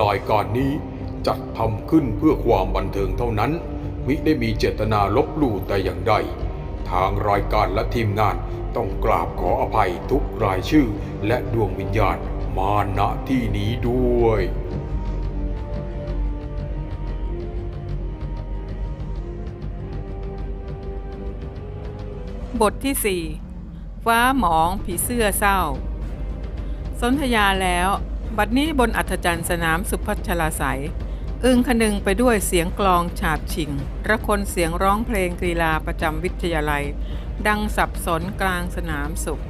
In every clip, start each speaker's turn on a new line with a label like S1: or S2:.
S1: รายการนี้จัดทำขึ้นเพื่อความบันเทิงเท่านั้น มิได้มีเจตนาลบลู่แต่อย่างใด ทางรายการและทีมงานต้องกราบขออภัยทุกรายชื่อและดวงวิญญาณมาณที่นี้ด้วย
S2: บทที่ 4 ฟ้าหมองผีเสื้อเศร้า สนธยาแล้ว บัดนี้บนอัธจันทร์สนามสุพัชลาใสยอึ้งคนึงไปด้วยเสียงกลองฉาบฉิง ระคนเสียงร้องเพลงกีฬาประจำวิทยาลัย ดังสับสนกลางสนามสุข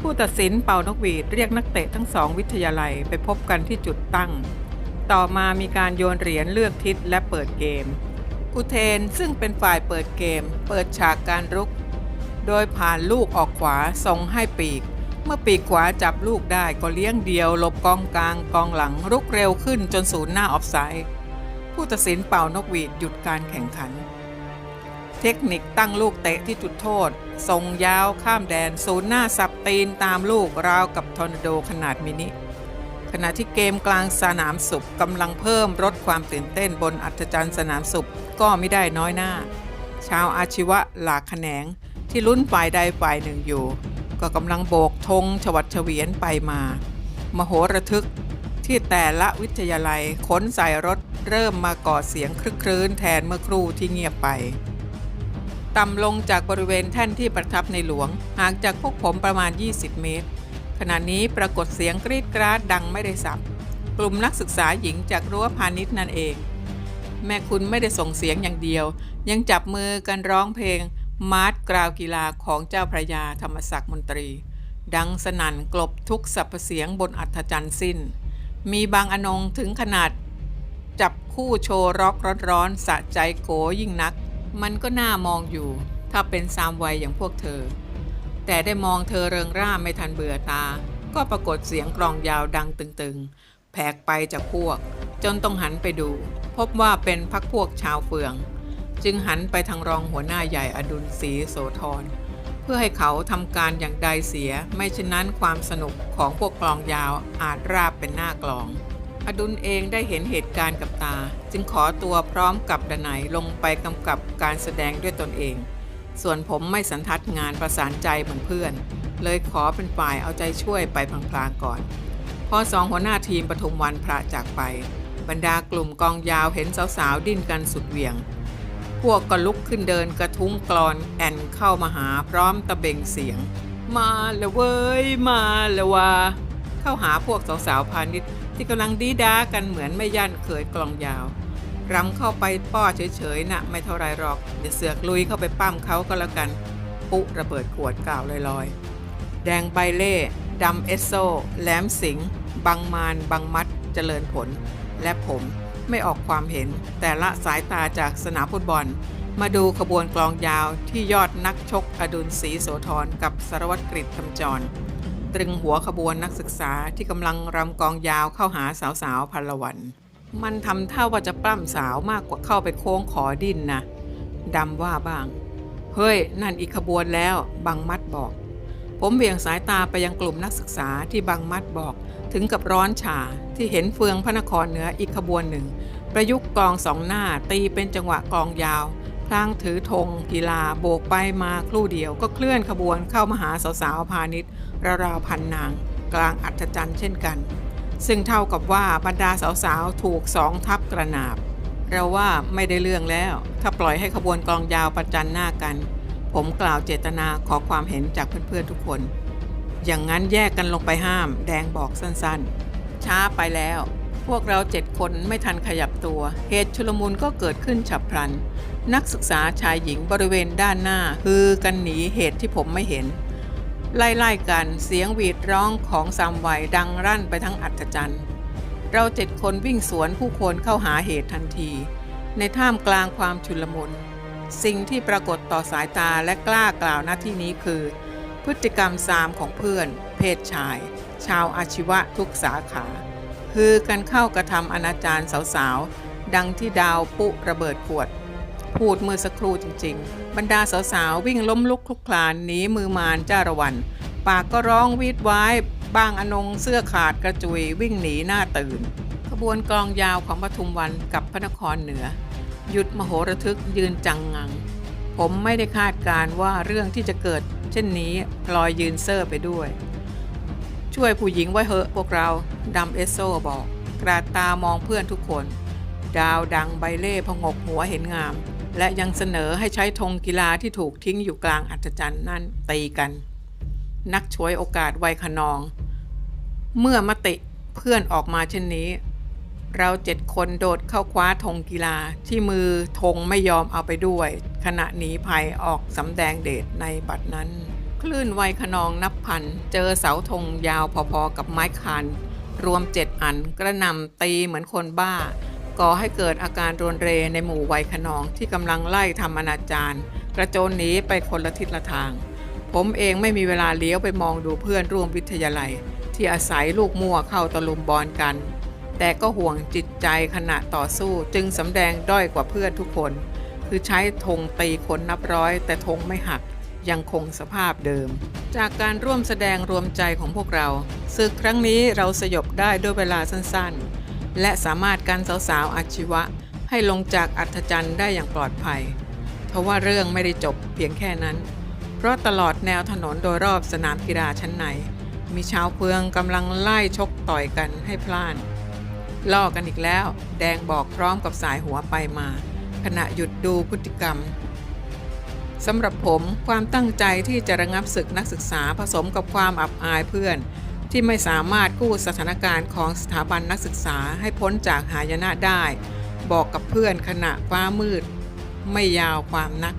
S2: ผู้ตัดสินเป่านกหวีดเรียกนักเตะทั้งสองวิทยาลัยไปพบกันที่จุดตั้ง ต่อมามีการโยนเหรียญเลือกทิศและเปิดเกม อุเทนซึ่งเป็นฝ่ายเปิดเกม เปิดฉากการรุก โดยผ่านลูกออกขวาส่งให้ปีก เมื่อปีกขวาจับลูกได้ก็เลี้ยงเดียวหลบกองกลางกองหลังรุกเร็วขึ้นจนศูนย์หน้าออฟไซด์ผู้ตัดสินเป่านกหวีดหยุดการแข่งขัน เทคนิคตั้งลูกเตะที่จุดโทษส่งยาวข้ามแดนศูนย์หน้าสับตีนตามลูกราวกับทอร์นาโดขนาดมินิขณะที่เกมกลางสนามสุขกำลังเพิ่มลดความตื่นเต้นบนอัธจันทร์สนามสุขก็ไม่ได้น้อยหน้า ชาวอาชีวะหลากแขนงที่ลุ้นฝ่ายใดฝ่ายหนึ่งอยู่ ก็กำลังโบกธงฉวัดเฉวียนไปมา มโหระทึกที่แต่ละวิทยาลัยขนใส่รถเริ่มมาก่อเสียงครึกครื้นแทนเมื่อครู่ที่เงียบไป ต่ำลงจากบริเวณแท่นที่ประทับในหลวงห่างจากพวกผมประมาณ 20 เมตร ขณะนี้ปรากฏเสียงกรีดกราดดังไม่ได้สับกลุ่มนักศึกษาหญิงจากรั้วพาณิชย์นั่นเอง แม่คุณไม่ได้ส่งเสียงอย่างเดียว ยังจับมือกันร้องเพลง มาร์ทกราวกีฬาของเจ้าพระยาธรรมศักดิ์มนตรี ดังสนั่นกลบทุกสรรพเสียงบนอัธจันทร์สิ้น มีบางอนงถึงขนาด จับคู่โชว์ร็อกร้อนๆสะใจโกยิ่งนัก มันก็น่ามองอยู่ ถ้าเป็นสามวัยอย่างพวกเธอ แต่ได้มองเธอเริงร่าไม่ทันเบื่อตา ก็ปรากฏเสียงกลองยาวดังตึงๆแผกไปจากพวก จนต้องหันไปดู พบว่าเป็นพักพวกชาวเฟือง จึงหันไปทางรองหัวหน้าใหญ่อดุลศรีโสธรเพื่อให้เขาทำการอย่างใดเสีย ไม่เช่นนั้นความสนุกของพวกกลองยาวอาจราบเป็นหน้ากลอง อดุลเองได้เห็นเหตุการณ์กับตา จึงขอตัวพร้อมกับดนัยลงไปกำกับการแสดงด้วยตนเอง ส่วนผมไม่สันทัดงานประสานใจเหมือนเพื่อน เลยขอเป็นฝ่ายเอาใจช่วยไปพลางๆก่อน พอสองหัวหน้าทีมปทุมวันพระจากไปบรรดากลุ่มกองยาวเห็นสาวๆ ดิ้นกันสุดเหวี่ยง พวกก็ลุกขึ้นเดินกระทุ้งกรอนแอนเข้ามาหาพร้อมตะเบงเสียง มาแล้วเว้ย มาแล้วว่าเข้าหาพวกสาวๆพาณิชย์ที่กำลังดีด้ากันเหมือนไม่ย่านเคยกลองยาวรำเข้าไปป้อเฉยๆนะ่ะไม่เท่าไรหรอกเดี๋ยวเสือกลุยเข้าไปปั้มเขาก็แล้วกัน ปุ๊ระเบิดขวดกล่าวลอยๆ แดงใบเล่ดำเอสโซแหลมสิงบังมาน บังมัดเจริญผล และผม ไม่ออกความเห็น แต่ละสายตาจากสนามฟุตบอล มาดูขบวนกลองยาวที่ยอดนักชกอดุลศรีโสธรกับสารวัตรกฤษคำจร ตรึงหัวขบวนนักศึกษาที่กำลังรำกองยาวเข้าหาสาวๆพันละวัน มันทำท่าว่าจะปล้ำสาวมากกว่าเข้าไปโค้งขอดิ้นนะดำว่าบ้าง เฮ้ย นั่นอีกขบวนแล้วบังมัดบอก ผมเบี่ยงสายตาไปยังกลุ่มนักศึกษาที่บังมัดบอก ถึงกับร้อนฉาที่เห็นเฟืองพระนครเหนืออีกขบวนหนึ่ง ประยุกต์กองสองหน้าตีเป็นจังหวะกองยาว พลางถือธงกีฬาโบกไปมาครู่เดียวก็เคลื่อนขบวนเข้ามาหาสาวๆพาณิชย์ราวๆพันนาง กลางอัศจรรย์เช่นกัน ซึ่งเท่ากับว่าบรรดาสาวๆถูกสองทับกระนาบ เราว่าไม่ได้เรื่องแล้ว ถ้าปล่อยให้ขบวนกองยาวประจันหน้ากัน ผมกล่าวเจตนาขอความเห็นจากเพื่อนๆทุกคน อย่างนั้นแยกกันลงไปห้าม แดงบอกสั้นๆ ช้าไปแล้ว พวกเราเจ็ดคนไม่ทันขยับตัว เหตุชุลมุนก็เกิดขึ้นฉับพลัน นักศึกษาชายหญิงบริเวณด้านหน้าฮือกันหนีเหตุที่ผมไม่เห็น ไล่ๆกันเสียงหวีดร้องของซามไวดังรั่นไปทั้งอัศจรรย์เราเจ็ดคนวิ่งสวนผู้คนเข้าหาเหตุทันที ในท่ามกลางความชุลมุน สิ่งที่ปรากฏต่อสายตาและกล้ากล่าวหน้าที่นี้คือ พฤติกรรมซามของเพื่อน เพศชาย ชาวอาชีวะทุกสาขาคือกันเข้ากระทำอนาจารสาวๆ ดังที่ดาวปุระเบิดขวด พูดเมื่อสักครู่จริงๆ บรรดาสาวๆ วิ่งล้มลุกคลุกคลานหนีมือมารจ้าระวัน ปากก็ร้องวีดว้ายบ้างอนงเสื้อขาดกระจุยวิ่งหนีหน้าตื่น ขบวนกลองยาวของปทุมวันกับพระนครเหนือ หยุดมโหระทึกยืนจังงัง ผมไม่ได้คาดการณ์ว่าเรื่องที่จะเกิด เช่นนี้พลอยยืนเซอร์ไปด้วย ช่วยผู้หญิงไว้เหอะพวกเราดำเอสโซบอก กราดตามองเพื่อนทุกคน ดาวดังใบเล่พงกหัวเห็นงาม และยังเสนอให้ใช้ธงกีฬาที่ถูกทิ้งอยู่กลางอัศจรรย์นั่นตีกัน นักช่วยโอกาสไวขนอง เมื่อมติเพื่อนออกมาเช่นนี้ เราเจ็ดคนโดดเข้าคว้าธงกีฬาที่มือธงไม่ยอมเอาไปด้วย ขณะหนีภัยออกสำแดงเดชในบัดนั้น คลื่นไวขนองนับพัน เจอเสาธงยาวพอๆกับไม้คานรวมเจ็ดอันกระนำตีเหมือนคนบ้า ก่อให้เกิดอาการรวนเรในหมู่ไวขนองที่กำลังไล่ทำอนาจารกระโจนหนีไปคนละทิศละทาง ผมเองไม่มีเวลาเลี้ยวไปมองดูเพื่อนร่วมวิทยาลัย ที่อาศัยลูกมั่วเข้าตะลุมบอลกัน แต่ก็ห่วงจิตใจขณะต่อสู้จึงสำแดงด้อยกว่าเพื่อนทุกคน คือใช้ธงตีคนนับร้อย แต่ธงไม่หักยังคงสภาพเดิม จากการร่วมแสดงรวมใจของพวกเราศึกครั้งนี้เราสยบได้ด้วยเวลาสั้นๆ และสามารถกันสาวๆอาชีวะ ให้ลงจากอัธจันทร์ได้อย่างปลอดภัยทว่าเรื่องไม่ได้จบเพียงแค่นั้น เพราะตลอดแนวถนนโดยรอบสนามกีฬาชั้นใน มีชาวเพืองกำลังไล่ชกต่อยกันให้พล่าน ล่อกันอีกแล้ว แดงบอกพร้อมกับสายหัวไปมา ขณะหยุดดูพฤติกรรมสำหรับผมความตั้งใจที่จะระงับศึกนักศึกษาผสมกับความอับอายเพื่อน ที่ไม่สามารถกู้สถานการณ์ของสถาบันนักศึกษาให้พ้นจากหายนะได้ บอกกับเพื่อนขณะฟ้ามืด ไม่ยาวความนัก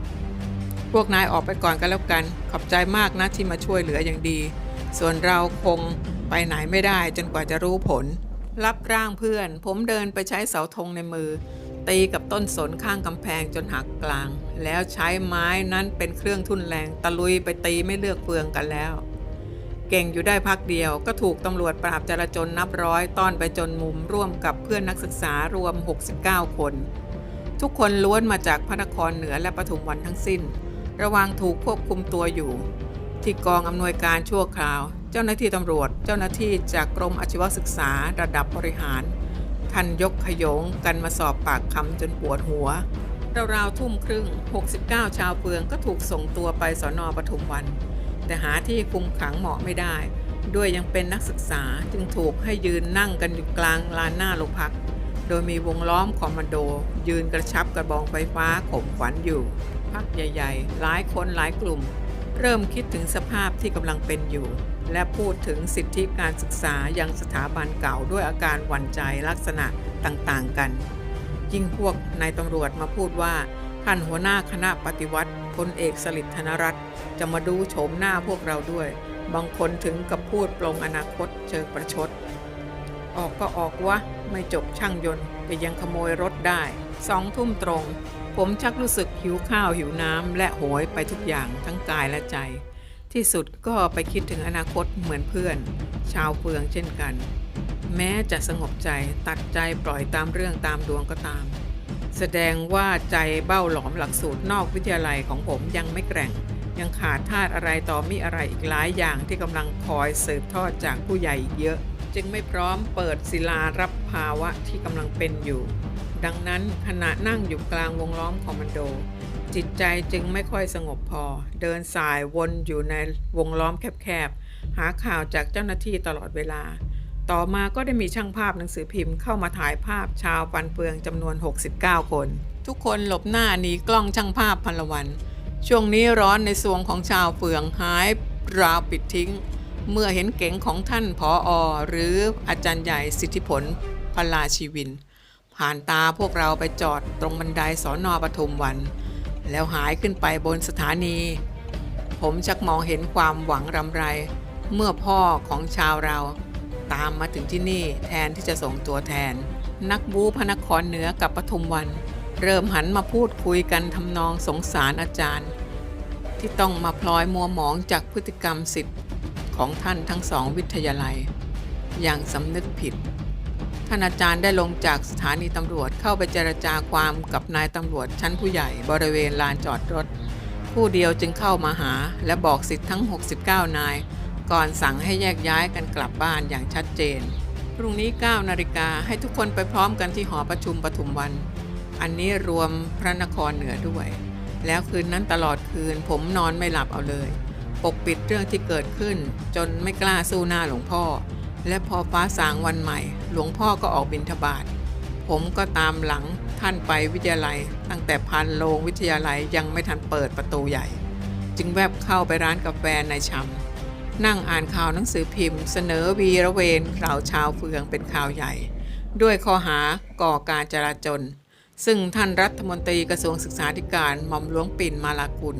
S2: พวกนายออกไปก่อนกันแล้วกัน ขอบใจมากนะที่มาช่วยเหลืออย่างดี ส่วนเราคงไปไหนไม่ได้จนกว่าจะรู้ผล รับร่างเพื่อน ผมเดินไปใช้เสาธงในมือ ตีกับต้นสนข้างกำแพงจนหักกลาง แล้วใช้ไม้นั้นเป็นเครื่องทุ่นแรงตะลุยไปตีไม่เลือกเฟืองกันแล้ว เก่งอยู่ได้พักเดียวก็ถูกตำรวจปราบจราจรนับร้อยต้อนไปจนมุมร่วมกับเพื่อนนักศึกษารวม 69 คน ทุกคนล้วนมาจากพระนครเหนือและปทุมวันทั้งสิ้น ระวังถูกควบคุมตัวอยู่ ที่กองอำนวยการชั่วคราว เจ้าหน้าที่ตำรวจ เจ้าหน้าที่จากกรมอาชีวศึกษาระดับบริหารท่านยกขยงกันมาสอบปากคำจนปวดหัว ราวๆทุ่มครึ่ง 69 ชาวเฟืองก็ถูกส่งตัวไปสอนอปทุมวัน แต่หาที่คุมขังเหมาะไม่ได้ ด้วยยังเป็นนักศึกษาจึงถูกให้ยืนนั่งกันอยู่กลางลานหน้าโรงพัก โดยมีวงล้อมคอมมานโด ยืนกระชับกระบองไฟฟ้าข่มขวัญอยู่ พักใหญ่ ๆ หลายคนหลายกลุ่ม เริ่มคิดถึงสภาพที่กำลังเป็นอยู่ และพูดถึงสิทธิการศึกษายังสถาบันเก่าด้วยอาการหวั่นใจลักษณะต่างๆกัน ยิ่งพวกนายตำรวจมาพูดว่า ท่านหัวหน้าคณะปฏิวัติพลเอกสลิดธนรัตน์จะมาดูโฉมหน้าพวกเราด้วย บางคนถึงกับพูดปลงอนาคตเชิงประชด ออกก็ออกวะ ไม่จบช่างยนต์แต่ยังขโมยรถได้สองทุ่มตรง ผมชักรู้สึกหิวข้าวหิวน้ำและโหยไปทุกอย่างทั้งกายและใจ ที่สุดก็ไปคิดถึงอนาคตเหมือนเพื่อน ชาวเฟืองเช่นกัน แม้จะสงบใจตัดใจปล่อยตามเรื่องตามดวงก็ตาม แสดงว่าใจเบ้าหลอมหลักสูตรนอกวิทยาลัยของผมยังไม่แกร่ง ยังขาดธาตุอะไรต่อมีอะไรอีกหลายอย่างที่กำลังคอยสืบทอดจากผู้ใหญ่อีกเยอะ จึงไม่พร้อมเปิดศิลารับภาวะที่กำลังเป็นอยู่ ดังนั้นขณะนั่งอยู่กลางวงล้อมคอมมานโด จิตใจจึงไม่ค่อยสงบพอ เดินสายวนอยู่ในวงล้อมแคบๆ หาข่าวจากเจ้าหน้าที่ตลอดเวลา ต่อมาก็ได้มีช่างภาพหนังสือพิมพ์เข้ามาถ่ายภาพชาวปันเปืองจำนวน 69 คน ทุกคนหลบหน้าหนีกล้องช่างภาพพันละวัน ช่วงนี้ร้อนในสวงของชาวเฟืองหายราวปิดทิ้ง เมื่อเห็นเก๋งของท่านผออหรืออาจารย์ใหญ่สิทธิผลพลาชีวิน ผ่านตาพวกเราไปจอดตรงบันไดสอนอปทุมวัน แล้วหายขึ้นไปบนสถานี ผมชักมองเห็นความหวังรำไร เมื่อพ่อของชาวเรา ตามมาถึงที่นี่แทนที่จะส่งตัวแทน นักบูพระนครเหนือกับปทุมวัน เริ่มหันมาพูดคุยกันทำนองสงสารอาจารย์ ที่ต้องมาพลอยมัวหมองจากพฤติกรรมสิทธิ์ของท่านทั้งสองวิทยาลัย อย่างสำนึกผิด ท่านอาจารย์ได้ลงจากสถานีตำรวจเข้าไปเจรจาความกับนายตำรวจชั้นผู้ใหญ่บริเวณลานจอดรถ ผู้เดียวจึงเข้ามาหา และบอกสิทธิ์ทั้ง 69 นาย ก่อนสั่งให้แยกย้ายกันกลับบ้านอย่างชัดเจน พรุ่งนี้ 9 นาฬิกาให้ทุกคนไปพร้อมกันที่หอประชุมปทุมวัน อันนี้รวมพระนครเหนือด้วย แล้วคืนนั้นตลอดคืนผมนอนไม่หลับเอาเลย ปกปิดเรื่องที่เกิดขึ้น จนไม่กล้าสู้หน้าหลวงพ่อ และพอฟ้าสางวันใหม่ หลวงพ่อก็ออกบิณฑบาต ผมก็ตามหลังท่านไปวิทยาลัย ตั้งแต่พันโรงวิทยาลัยยังไม่ทันเปิดประตูใหญ่ จึงแวบเข้าไปร้านกาแฟในชำนั่งอ่านข่าวหนังสือพิมพ์ เสนอวีระเวนข่าวชาวเฟืองเป็นข่าวใหญ่ ด้วยข้อหาก่อการจราจน ซึ่งท่านรัฐมนตรีกระทรวงศึกษาธิการหม่อมหลวงปิ่นมาลากุล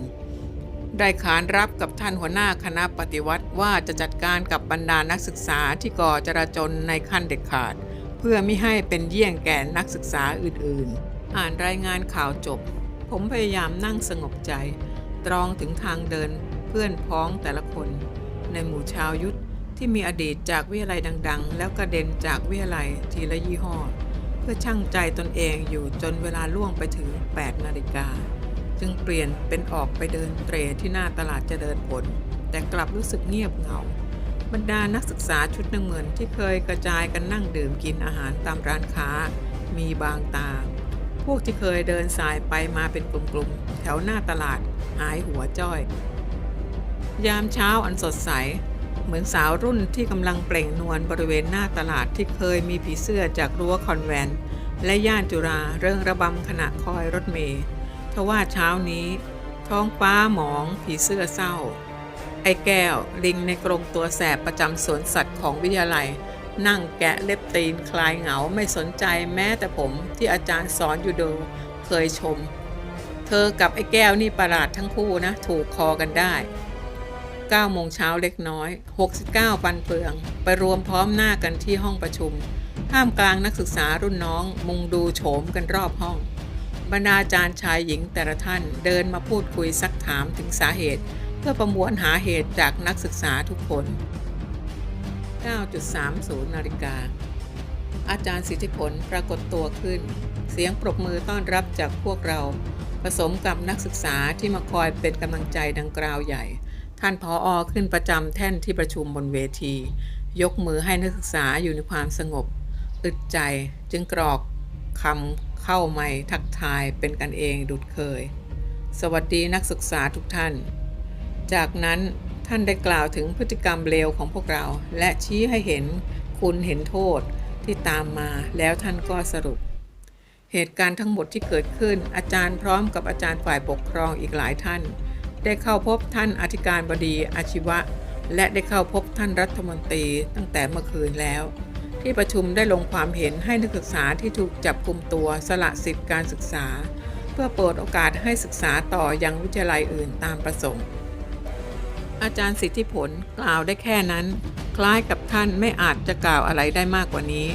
S2: ได้ขานรับกับท่านหัวหน้าคณะปฏิวัติว่าจะจัดการกับบรรดานักศึกษาที่ก่อจราจนในขั้นเด็ดขาด เพื่อไม่ให้เป็นเยี่ยงแก่นักศึกษาอื่นๆ อ่านรายงานข่าวจบ ผมพยายามนั่งสงบใจ ตรองถึงทางเดินเพื่อนพ้องแต่ละคน ในหมู่ชาวยุทธที่มีอดีตจากวิทยาลัยดัง ๆ แล้วกระเด็นจากวิทยาลัยทีละยี่ห้อ เพื่อช่างใจตนเองอยู่จนเวลาล่วงไปถึง 8 นาฬิกา จึงเปลี่ยนเป็นออกไปเดินเตรที่หน้าตลาดเจริญผล แต่กลับรู้สึกเงียบเหงา บรรดานักศึกษาชุดหนึ่งเหมือนที่เคยกระจายกันนั่งดื่มกินอาหารตามร้านค้า มีบางตา พวกที่เคยเดินสายไปมาเป็นกลุ่มๆ แถวหน้าตลาดหายหัวจ้อย ยามเช้าอันสดใส เหมือนสาวรุ่นที่กำลังเปล่งนวลบริเวณหน้าตลาดที่เคยมีผีเสื้อจากรั้วคอนแวนและย่านจุฬาเรื่องระบำขณะคอยรถเมล์ ทว่าเช้านี้ ท้องฟ้าหมองผีเสื้อเศร้า ไอ้แก้วลิงในกรงตัวแสบประจำสวนสัตว์ของวิทยาลัย นั่งแกะเล็บตีนคลายเหงาไม่สนใจแม้แต่ผมที่อาจารย์สอนอยูโดเคยชม เธอกับไอ้แก้วนี่ประหลาดทั้งคู่นะ ถูกคอกันได้9โมงเช้าเล็กน้อย 69 ปันเปลือง ไปรวมพร้อมหน้ากันที่ห้องประชุม ท่ามกลางนักศึกษารุ่นน้อง มุงดูโฉมกันรอบห้อง บรรดาอาจารย์ชายหญิงแต่ละท่านเดินมาพูดคุยซักถามถึงสาเหตุ เพื่อประมวลหาเหตุจากนักศึกษาทุกคน 9.30 นาฬิกา อาจารย์สิทธิผลปรากฏตัวขึ้น เสียงปรบมือต้อนรับจากพวกเรา ผสมกับนักศึกษาที่มาคอยเป็นกำลังใจดังกล่าวใหญ่ ท่านพออขึ้นประจำแท่นที่ประชุมบนเวที ยกมือให้นักศึกษาอยู่ในความสงบ อึดใจจึงกรอกคำ เข้าไม่ทักทายเป็นกันเองดุดเคย สวัสดีนักศึกษาทุกท่าน จากนั้นท่านได้กล่าวถึงพฤติกรรมเลวของพวกเรา และชี้ให้เห็นคุณเห็นโทษที่ตามมาแล้วท่านก็สรุป เหตุการณ์ทั้งหมดที่เกิดขึ้น อาจารย์พร้อมกับอาจารย์ฝ่ายปกครองอีกหลายท่าน ได้เข้าพบท่านอธิการบดีอาชีวะ และได้เข้าพบท่านรัฐมนตรีตั้งแต่เมื่อคืนแล้ว ที่ประชุมได้ลงความเห็นให้นักศึกษาที่ถูกจับกลุ่มตัวสละสิทธิการศึกษา เพื่อเปิดโอกาสให้ศึกษาต่อยังวิทยาลัยอื่นตามประสงค์ อาจารย์สิทธิผลกล่าวได้แค่นั้น คล้ายกับท่านไม่อาจจะกล่าวอะไรได้มากกว่านี้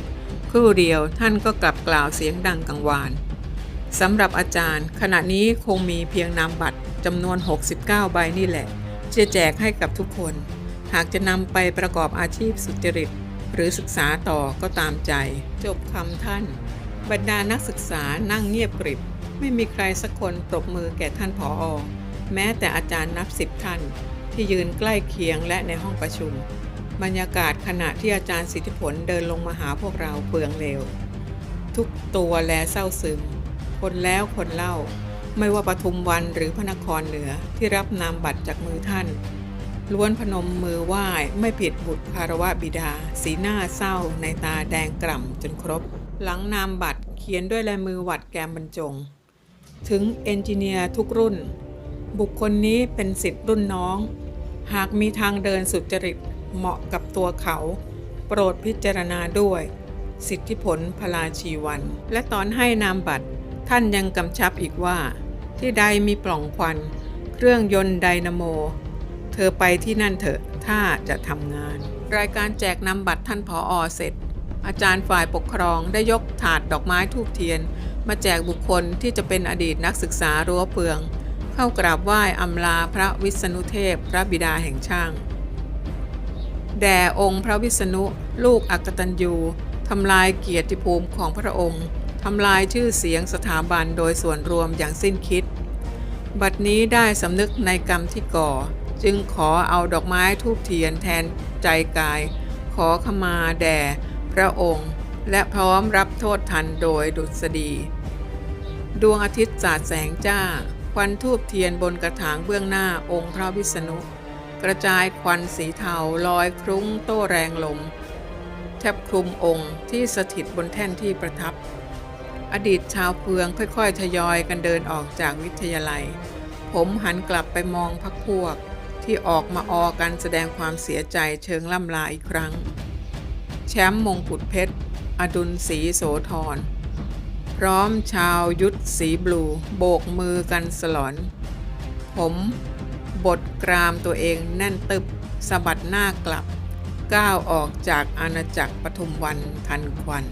S2: ครู่เดียวท่านก็กลับกล่าวเสียงดังกังวานสำหรับอาจารย์ขณะนี้คงมีเพียงนามบัตรจำนวน 69 ใบนี่แหละจะแจกให้กับทุกคน หากจะนำไปประกอบอาชีพสุจริต หรือศึกษาต่อก็ตามใจ จบคำท่าน บรรดานักศึกษานั่งเงียบกริบ ไม่มีใครสักคนปรบมือแก่ท่านผออแม้แต่อาจารย์นับสิบท่าน ที่ยืนใกล้เคียงและในห้องประชุม บรรยากาศขณะที่อาจารย์สิทธิผลเดินลงมาหาพวกเราเปลืองเร็วทุกตัวแลเศร้าซึม คนแล้วคนเล่า ไม่ว่าปทุมวันหรือพระนครเหนือที่รับนามบัตรจากมือท่าน ล้วนพนมมือไหว้ไม่ผิดบุตรคารวะบิดา สีหน้าเศร้าในตาแดงกล่ำจนครบ หลังนามบัตรเขียนด้วยลายมือหวัดแกมบรรจง ถึงเอนจิเนียร์ทุกรุ่น บุคคลนี้เป็นสิทธิ์รุ่นน้อง หากมีทางเดินสุจริตเหมาะกับตัวเขา โปรดพิจารณาด้วย สิทธิผลพลาชีวัน และตอนให้นามบัตรท่านยังกำชับอีกว่า ที่ใดมีปล่องควัน เครื่องยนต์ไดนาโม เธอไปที่นั่นเถอะ ถ้าจะทำงาน รายการแจกนำบัตรท่านผออเสร็จ อาจารย์ฝ่ายปกครองได้ยกถาดดอกไม้ทูบเทียน มาแจกบุคคลที่จะเป็นอดีตนักศึกษารั้วเปือง เข้ากราบไหว้อำลาพระวิษณุเทพ พระบิดาแห่งช่าง แด่องค์พระวิษณุ ลูกอักตันยูทำลายเกียรติภูมิของพระองค์ทำลายชื่อเสียงสถาบันโดยส่วนรวมอย่างสิ้นคิด บัดนี้ได้สำนึกในกรรมที่ก่อ จึงขอเอาดอกไม้ทูบเทียนแทนใจกาย ขอขมาแด่พระองค์ และพร้อมรับโทษทันโดยดุษฎี ดวงอาทิตย์สาดแสงจ้า ควันทูบเทียนบนกระถางเบื้องหน้าองค์พระวิษณุ กระจายควันสีเทาลอยคลุ้งโต้แรงลม แทบคลุมองค์ที่สถิตบนแท่นที่ประทับ อดีตชาวเพืองค่อยๆ ทยอยกันเดินออกจากวิทยาลัยผมหันกลับไปมองพักพวก ที่ออกมาออกันแสดงความเสียใจเชิงล่ำลาอีกครั้ง แชมป์มงกุฎเพชร อดุลศรีโสธร พร้อมชาวยุทธสีบลูโบกมือกันสลอน ผมบดกรามตัวเองแน่นตึบสะบัดหน้ากลับ ก้าวออกจากอาณาจักรปทุมวันทันควัน